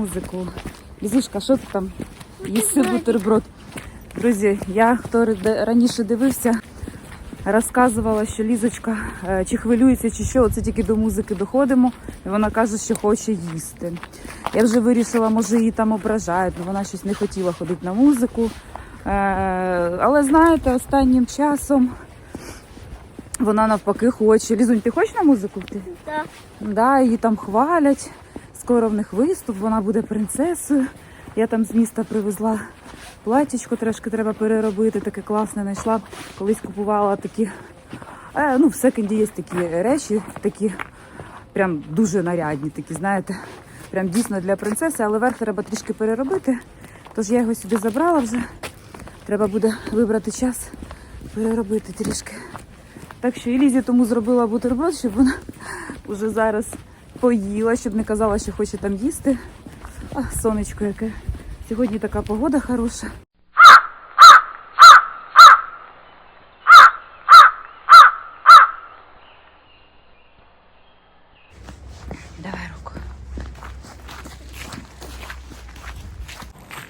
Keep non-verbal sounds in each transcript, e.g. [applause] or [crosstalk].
музику. Лізушка, що ти там? Їси бутерброд. Друзі, я хто раніше дивився, розказувала, що Лізочка е, чи хвилюється, чи що, оце тільки до музики доходимо, і вона каже, що хоче їсти. Я вже вирішила, може її там ображають, бо вона щось не хотіла ходити на музику. Е, Але знаєте, останнім часом вона навпаки хоче. Лізунь, ти хочеш на музику? Так. Да, її там хвалять. Скоро в них виступ, вона буде принцесою. Я там з міста привезла платічко, трошки треба переробити, таке класне знайшла. Колись купувала такі. Е, ну, в секонді є такі речі, такі прям дуже нарядні, такі, знаєте, прям дійсно для принцеси, але верх треба трішки переробити. Тож я його сюди забрала вже. Треба буде вибрати час, переробити трішки. Так що і Лізі тому зробила бутерброд, щоб вона [laughs] вже зараз поїла, щоб не казала, що хоче там їсти. А, сонечко яке. Сьогодні така погода хороша. Давай руку.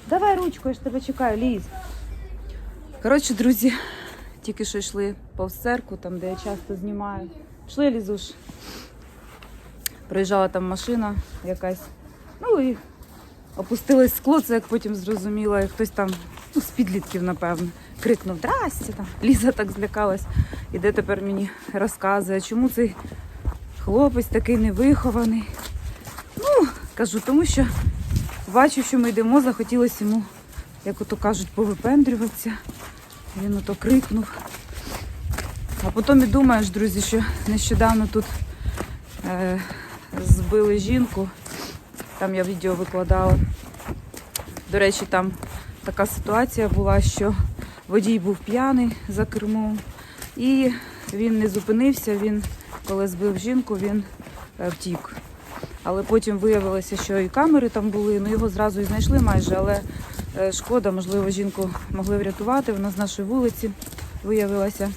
Давай ручку, я ж тебе чекаю, Ліз. Коротше, друзі, тільки що йшли повз церкву, там, де я часто знімаю. Йшли лізуш. Проїжджала там машина якась. Ну і опустилось скло, це як потім зрозуміла, і хтось там, ну, з підлітків, напевно, крикнув Здрасте там. Ліза так злякалась. Іде тепер мені розказує, чому цей хлопець такий невихований. Ну, кажу, тому що бачу, що ми йдемо, захотілося йому, як ото кажуть, повипендрюватися. Він ото крикнув. А потім і думаєш, друзі, що нещодавно тут е, збили жінку. Там я відео викладала. До речі, там така ситуація була, що водій був п'яний за кермом, і він не зупинився. Він, коли збив жінку, він е, втік. Але потім виявилося, що і камери там були, ну його зразу і знайшли майже, але е, шкода, можливо, жінку могли врятувати. Вона з нашої вулиці виявилася.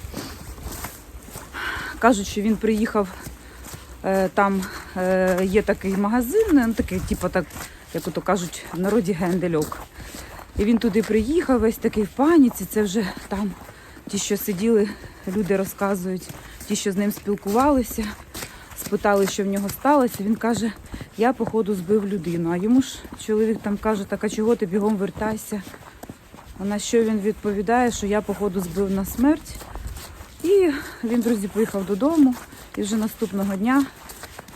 Кажуть, що він приїхав, там е, є такий магазин, ну, такий, типу, так, як ото кажуть, в народі гендельок. І він туди приїхав, весь такий в паніці. Це вже там ті, що сиділи, люди розказують, ті, що з ним спілкувалися, спитали, що в нього сталося. Він каже, я походу збив людину. А йому ж чоловік там каже, так а чого ти бігом вертайся? А на що він відповідає, що я походу збив на смерть. І він, друзі, поїхав додому. І вже наступного дня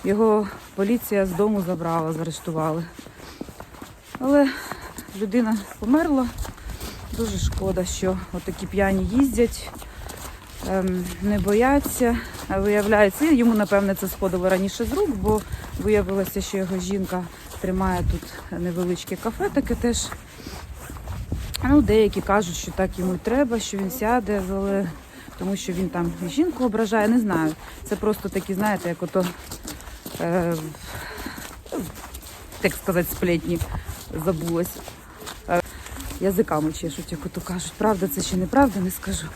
його поліція з дому забрала, заарештували. Але людина померла. Дуже шкода, що отакі п'яні їздять, ем, не бояться. Виявляється, йому, напевне, це сходило раніше з рук, бо виявилося, що його жінка тримає тут невеличке кафе, таке теж. Ну, деякі кажуть, що так йому й треба, що він сяде, але тому що він там жінку ображає, не знаю. Це просто такі, знаєте, як ото, е, так сказати, сплетні забулась. Е, язиками чешуть, як ото кажуть. Правда це чи неправда, не скажу.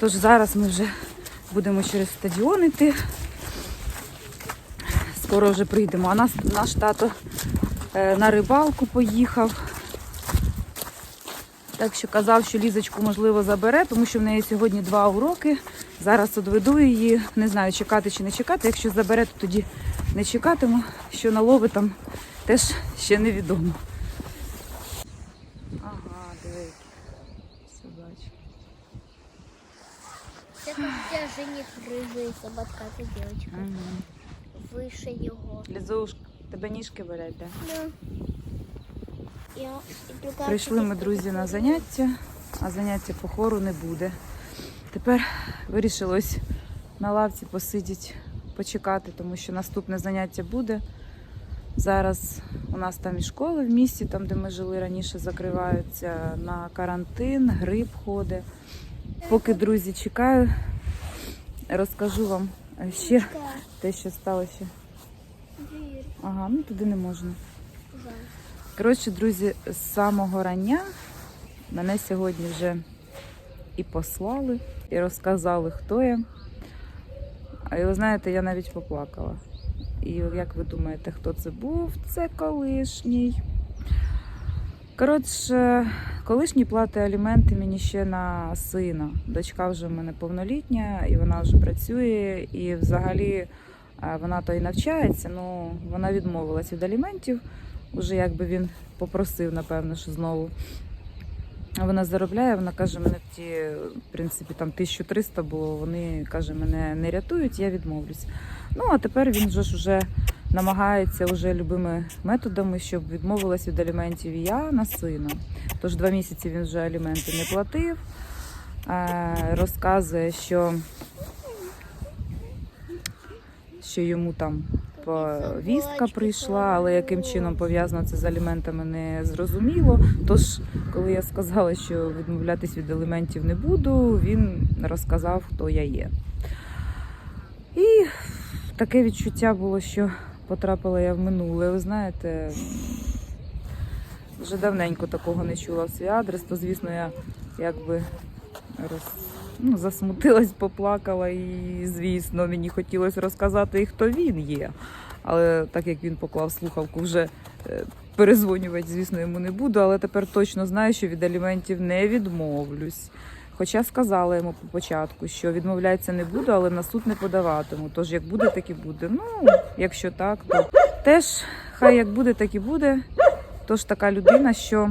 Тож зараз ми вже будемо через стадіон йти. Скоро вже прийдемо. А нас, наш тато е, на рибалку поїхав. Так що казав, що Лізочку можливо забере, тому що в неї сьогодні два уроки. Зараз одведу її. Не знаю, чекати чи не чекати. Якщо забере, то тоді не чекатиму. Що налови там теж ще невідомо. Ага, диви. Собачка. Це тут жених рижий собака, це дівчинка. Угу. Вище його. Лізушка, тебе ніжки болять, так? Да. Іду как Прийшли ми, друзі, на заняття, а заняття по хору не буде. Тепер вирішили ось на лавці посидіти, почекати, тому що наступне заняття буде. Зараз у нас там і школи в місті, там, де ми жили раніше, закриваються на карантин, грип ходить. Поки, друзі, чекаю, розкажу вам ще те, що сталося. Ага, ну туди не можна. Коротше, друзі, з самого рання мене сьогодні вже і послали, і розказали, хто я. І ви знаєте, я навіть поплакала. І як ви думаєте, хто це був? Це колишній. Коротше, колишній платить аліменти мені ще на сина. Дочка вже в мене повнолітня, і вона вже працює. І взагалі е, вона то і навчається, ну вона відмовилась від аліментів. Уже якби він попросив, напевно, що знову. Вона заробляє, вона каже, мене в ті, в принципі, там 1300 було, вони каже, мене не рятують, я відмовлюсь. Ну а тепер він же ж уже намагається вже любими методами, щоб відмовилась від аліментів і я на сина. Тож два місяці він вже аліменти не платив. Е, розказує, що, що йому там повістка прийшла, але яким чином пов'язано це з аліментами не зрозуміло. Тож, коли я сказала, що відмовлятись від аліментів не буду, він розказав, хто я є. І таке відчуття було, що потрапила я в минуле. Ви знаєте, вже давненько такого не чула в свій адрес, то звісно, я якби роз... ну, засмутилась, поплакала, і, звісно, мені хотілося розказати, хто він є. Але так як він поклав слухавку, вже е, перезвонювати, звісно, йому не буду. Але тепер точно знаю, що від аліментів не відмовлюсь. Хоча сказала йому по початку, що відмовлятися не буду, але на суд не подаватиму. Тож як буде, так і буде. Ну, якщо так, то теж хай як буде, так і буде. Тож така людина, що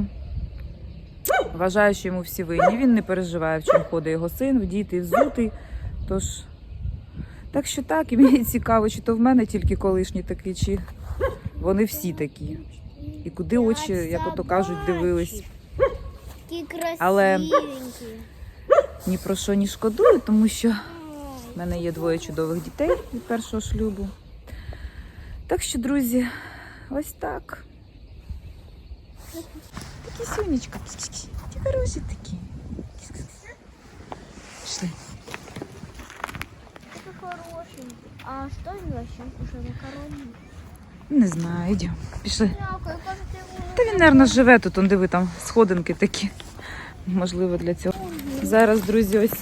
вважає, що йому всі винні. Він не переживає, в чому ходить його син, вдітий, взутий. Тож, так що так, і мені цікаво, чи то в мене тільки колишні такі, чи вони всі такі. І куди очі, як ото кажуть, дивились. Але- Ні про що не шкодую, тому що в мене є двоє чудових дітей від першого шлюбу. Так що, друзі, ось так. Такі сонечка. Ті хороші такі. Пішли. Хорошенький. А що він вообще? Уже макарони? Не знаю, йдемо. Пішли. Та він, мабуть, живе тут, он диви, там сходинки такі. Можливо, для цього. Зараз, друзі, ось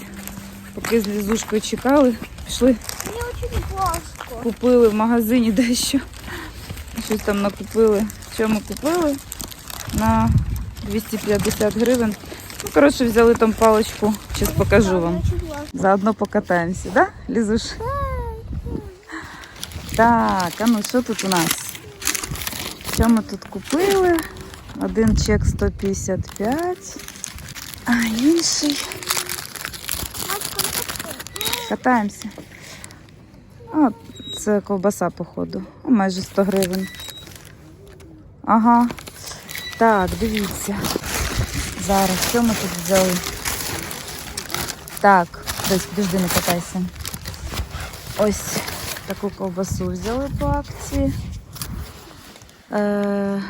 поки з лізушкою чекали, пішли, Мені дуже важко. купили в магазині дещо. Щось там накупили. Що ми купили? На 250 гривень. Ну, коротше, взяли там паличку. Зараз покажу вам. Заодно покатаємося, да, Лізуш? Так, а ну що тут у нас? Що ми тут купили? Один чек 155, а інший. Катаємося. О, це ковбаса, походу. Майже 100 гривень. Ага. Так, дивіться. Зараз, що ми тут взяли? Так, десь підожди, не катайся. Ось таку ковбасу взяли по акції. Е,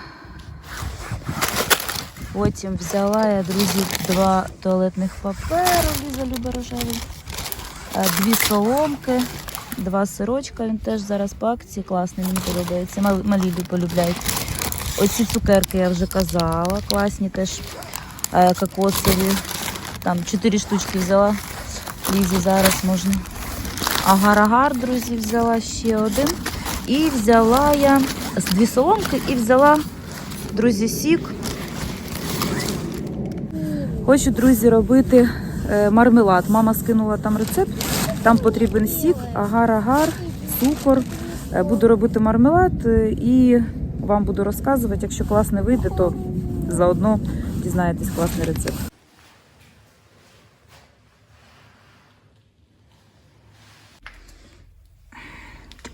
потім взяла я, друзі, два туалетних паперу, Ліза любить рожевий. Е, дві соломки, два сирочка. Він теж зараз по акції класний, мені подобається. Малі лю- полюбляють. Оці цукерки я вже казала, класні теж е, кокосові. Там чотири штучки взяла. Лізі зараз можна. Агар-агар, друзі, взяла ще один. І взяла я дві соломки і взяла, друзі, сік. Хочу, друзі, робити е, мармелад. Мама скинула там рецепт. Там потрібен сік, агар-агар, цукор. Е, Буду робити мармелад і вам буду розказувати. Якщо класно вийде, то заодно дізнаєтесь класний рецепт.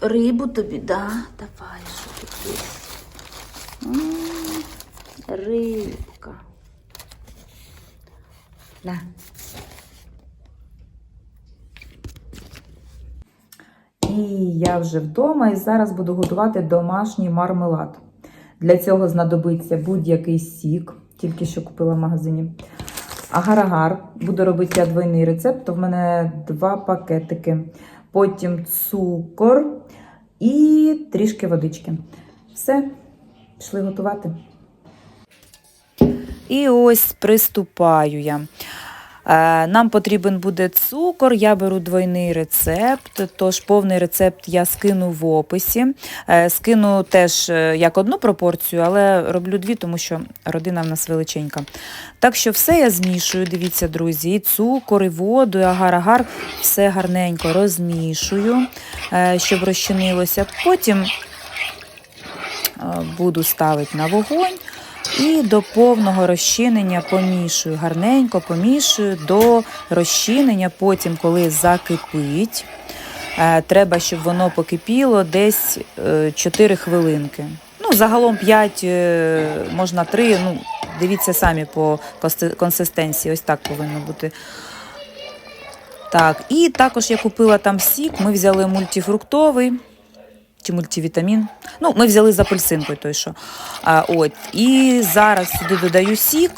Рибу тобі, да? Давай, що тут є. Рибка. На. Я вже вдома і зараз буду готувати домашній мармелад. Для цього знадобиться будь-який сік, тільки що купила в магазині. Агар-агар. Буду робити я двойний рецепт, то в мене два пакетики. Потім цукор і трішки водички. Все, пішли готувати. І ось приступаю я. Е, Нам потрібен буде цукор, я беру двойний рецепт, тож повний рецепт я скину в описі. Е, Скину теж е, як одну пропорцію, але роблю дві, тому що родина в нас величенька. Так що все я змішую, дивіться, друзі, і цукор, і воду, і агар-агар, все гарненько розмішую, щоб розчинилося. Потім буду ставити на вогонь. І до повного розчинення помішую, гарненько помішую до розчинення. Потім, коли закипить, е, треба, щоб воно покипіло десь е, 4 хвилинки. Ну, загалом 5, е, можна 3, ну, дивіться самі по консистенції, ось так повинно бути. Так, і також я купила там сік, ми взяли мультифруктовий чи мультивітамін. Ну, ми взяли з апельсинкою той, що. А, от. І зараз сюди додаю сік.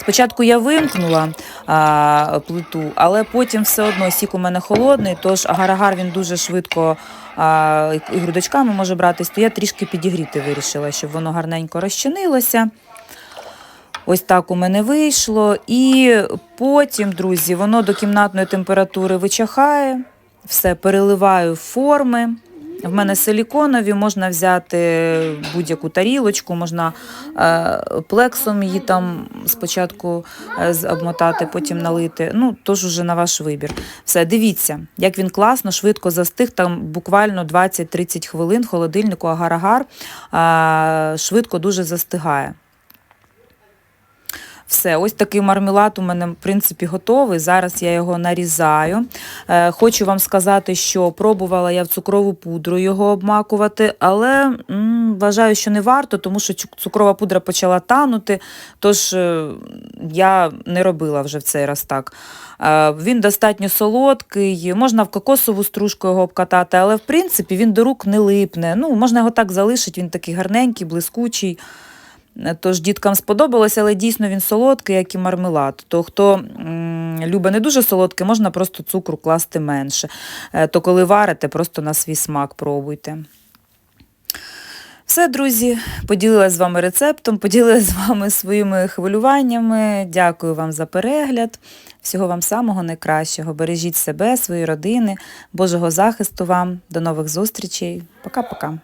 Спочатку я вимкнула а, плиту, але потім все одно сік у мене холодний, тож агар-агар він дуже швидко а, і- грудочками може братись, то я трішки підігріти вирішила, щоб воно гарненько розчинилося. Ось так у мене вийшло. І потім, друзі, воно до кімнатної температури вичахає. Все переливаю форми. В мене силіконові, можна взяти будь-яку тарілочку, можна е, плексом її там спочатку е, обмотати, потім налити. Ну, тож уже на ваш вибір. Все, дивіться, як він класно, швидко застиг, там буквально 20-30 хвилин в холодильнику агар-агар е, швидко дуже застигає. Все, ось такий мармелад у мене, в принципі, готовий. Зараз я його нарізаю. Е, хочу вам сказати, що пробувала я в цукрову пудру його обмакувати, але м, вважаю, що не варто, тому що цукрова пудра почала танути, тож е, я не робила вже в цей раз так. Е, він достатньо солодкий, можна в кокосову стружку його обкатати, але в принципі він до рук не липне. Ну, можна його так залишити, він такий гарненький, блискучий. Тож діткам сподобалося, але дійсно він солодкий, як і мармелад. То хто любить не дуже солодкий, можна просто цукру класти менше. Е, То коли варите, просто на свій смак пробуйте. Все, друзі, поділилася з вами рецептом, [laughs] поділилася з вами своїми хвилюваннями. Дякую вам за перегляд. Всього вам самого найкращого. Бережіть себе, свої родини, Божого захисту вам. До нових зустрічей. Пока-пока.